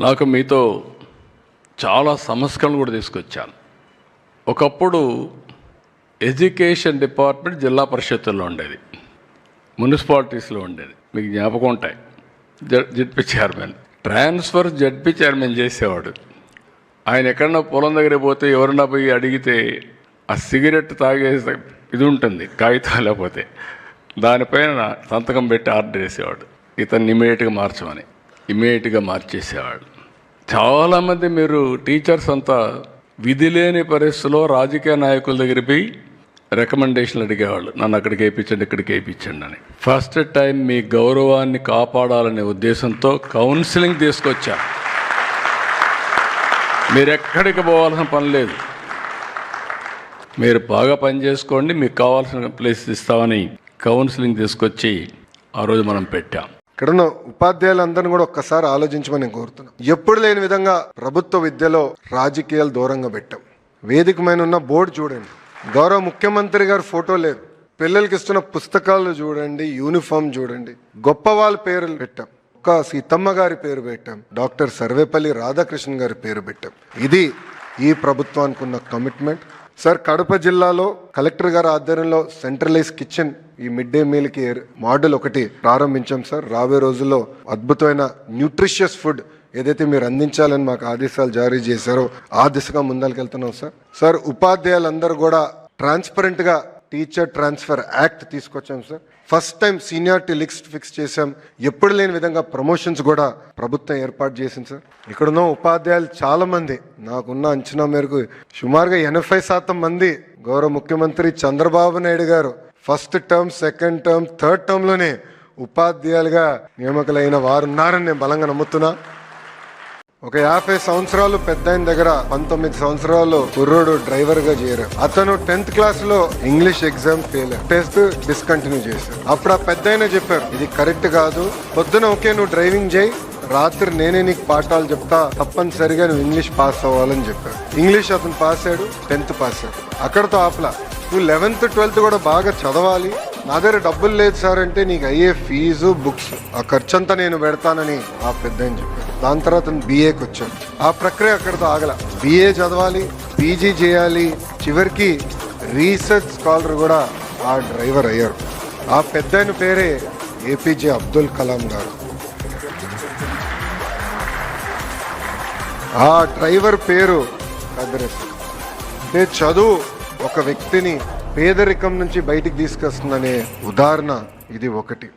నాకు మీతో చాలా సంస్కరణలు కూడా తీసుకొచ్చాను ఒకప్పుడు ఎడ్యుకేషన్ డిపార్ట్మెంట్ జిల్లా పరిషత్తుల్లో ఉండేది. మున్సిపాలిటీస్లో ఉండేది. మీకు జ్ఞాపకం ఉంటాయి. Z Z P chairman. Transfer Z P chairman చేసేవాడు. ఆయన ఎక్కడన్నా పొలం దగ్గర పోతే ఎవరన్నా పోయి అడిగితే ఆ సిగరెట్ తాగే ఇది ఉంటుంది కాగితం లేకపోతే. దానిపైన సంతకం పెట్టి ఆర్డర్ చేసేవాడు. ఇతన్ని ఇమీడియట్గా మార్చమని. ఇమీడియట్గా మార్చేసేవాడు చాలామంది మీరు టీచర్స్ అంతా విధి లేని పరిస్థితిలో రాజకీయ నాయకుల దగ్గర పోయి రికమెండేషన్లు అడిగేవాళ్ళు. నన్ను అక్కడికి వేయించండి ఇక్కడికి వేయించండి అని. ఫస్ట్ టైం మీ గౌరవాన్ని కాపాడాలనే ఉద్దేశంతో కౌన్సిలింగ్ తీసుకొచ్చా. మీరు ఎక్కడికి పోవాల్సిన పని లేదు. మీరు బాగా పని చేసుకోండి మీకు కావాల్సిన ప్లేస్ ఇస్తామని కౌన్సిలింగ్ తీసుకొచ్చి ఆ రోజు మనం పెట్టాం. ఇక్కడ ఉన్న ఉపాధ్యాయులందరినీ కూడా ఒక్కసారి ఆలోచించమని నేను కోరుతున్నాను ఎప్పుడు లేని విధంగా ప్రభుత్వ విద్యలో రాజకీయాలు దూరంగా పెట్టాం. వేదిక మీద ఉన్న బోర్డు చూడండి. గౌరవ ముఖ్యమంత్రి గారి ఫోటో లేదు. పిల్లలకి ఇస్తున్న పుస్తకాలు చూడండి యూనిఫామ్ చూడండి. గొప్ప వాళ్ళ పేర్లు పెట్టాం. ఒక సీతమ్మ గారి పేరు పెట్టాం. డాక్టర్ సర్వేపల్లి రాధాకృష్ణ గారి పేరు పెట్టాం. ఇది ఈ ప్రభుత్వానికి ఉన్న కమిట్మెంట్. సార్ కడప జిల్లాలో కలెక్టర్ గారి ఆధ్వర్యంలో సెంట్రలైజ్ కిచెన్ ఈ మిడ్ డే మీల్కి మోడల్ ఒకటి ప్రారంభించాం సార్. రాబోయే రోజుల్లో అద్భుతమైన న్యూట్రిషియస్ ఫుడ్ ఏదైతే మీరు అందించాలని మాకు ఆదేశాలు జారీ చేశారో ఆ దిశగా ముందరికెళ్తున్నాం సార్. సార్ ఉపాధ్యాయులందరూ కూడా ట్రాన్స్పరెంట్గా టీచర్ ట్రాన్స్ఫర్ యాక్ట్ తీసుకొచ్చాం sir first time seniority list fix చేశాం. ఎప్పుడు లేని విధంగా ప్రమోషన్స్ కూడా ప్రభుత్వం ఏర్పాటు చేసింది సార్ ఇక్కడున్న ఉపాధ్యాయులు చాలా మంది నాకున్న అంచనా మేరకు సుమారుగా ఎనభై శాతం మంది గౌరవ ముఖ్యమంత్రి చంద్రబాబు నాయుడు గారు first term second term third టర్మ్లోనే ఉపాధ్యాయులుగా నియామకులైన వారు ఉన్నారని నేను బలంగా నమ్ముతున్నా. ఒక యాభై సంవత్సరాలు పెద్ద ఆయన దగ్గర పంతొమ్మిది సంవత్సరాలు కుర్రోడు డ్రైవర్గా చేరారు అతను టెన్త్ క్లాస్లో English exam fail test discontinue చేశారు అప్పుడు ఆ పెద్ద ఆయన చెప్పారు ఇది కరెక్ట్ కాదు. పొద్దున ఓకే నువ్వు డ్రైవింగ్ చేయి రాత్రి నేనే నీకు పాఠాలు చెప్తా తప్పనిసరిగా నువ్వు ఇంగ్లీష్ పాస్ అవ్వాలని చెప్పారు ఇంగ్లీష్ అతను పాస్ అయ్యాడు టెన్త్ పాస్ అయ్యాడు. అక్కడతో ఆపలా నువ్వు లెవెన్త్ ట్వెల్త్ కూడా బాగా చదవాలి. నా దగ్గర డబ్బులు లేదు సార్ అంటే నీకు అయ్యే ఫీజు బుక్స్. ఆ ఖర్చంతా నేను పెడతానని ఆ పెద్ద ఆయన చెప్పారు దాని తర్వాత బీఏకి వచ్చాను ఆ ప్రక్రియ అక్కడితో ఆగల. బీఏ చదవాలి పీజీ చేయాలి. చివరికి రీసెర్చ్ స్కాలర్ కూడా ఆ డ్రైవర్ అయ్యారు. ఆ పెద్ద పేరే ఏపీజే అబ్దుల్ కలాం గారు. ఆ డ్రైవర్ పేరు కద్రస్. అంటే చదువు ఒక వ్యక్తిని పేదరికం నుంచి బయటికి తీసుకొస్తుందనే ఉదాహరణ ఇది ఒకటి.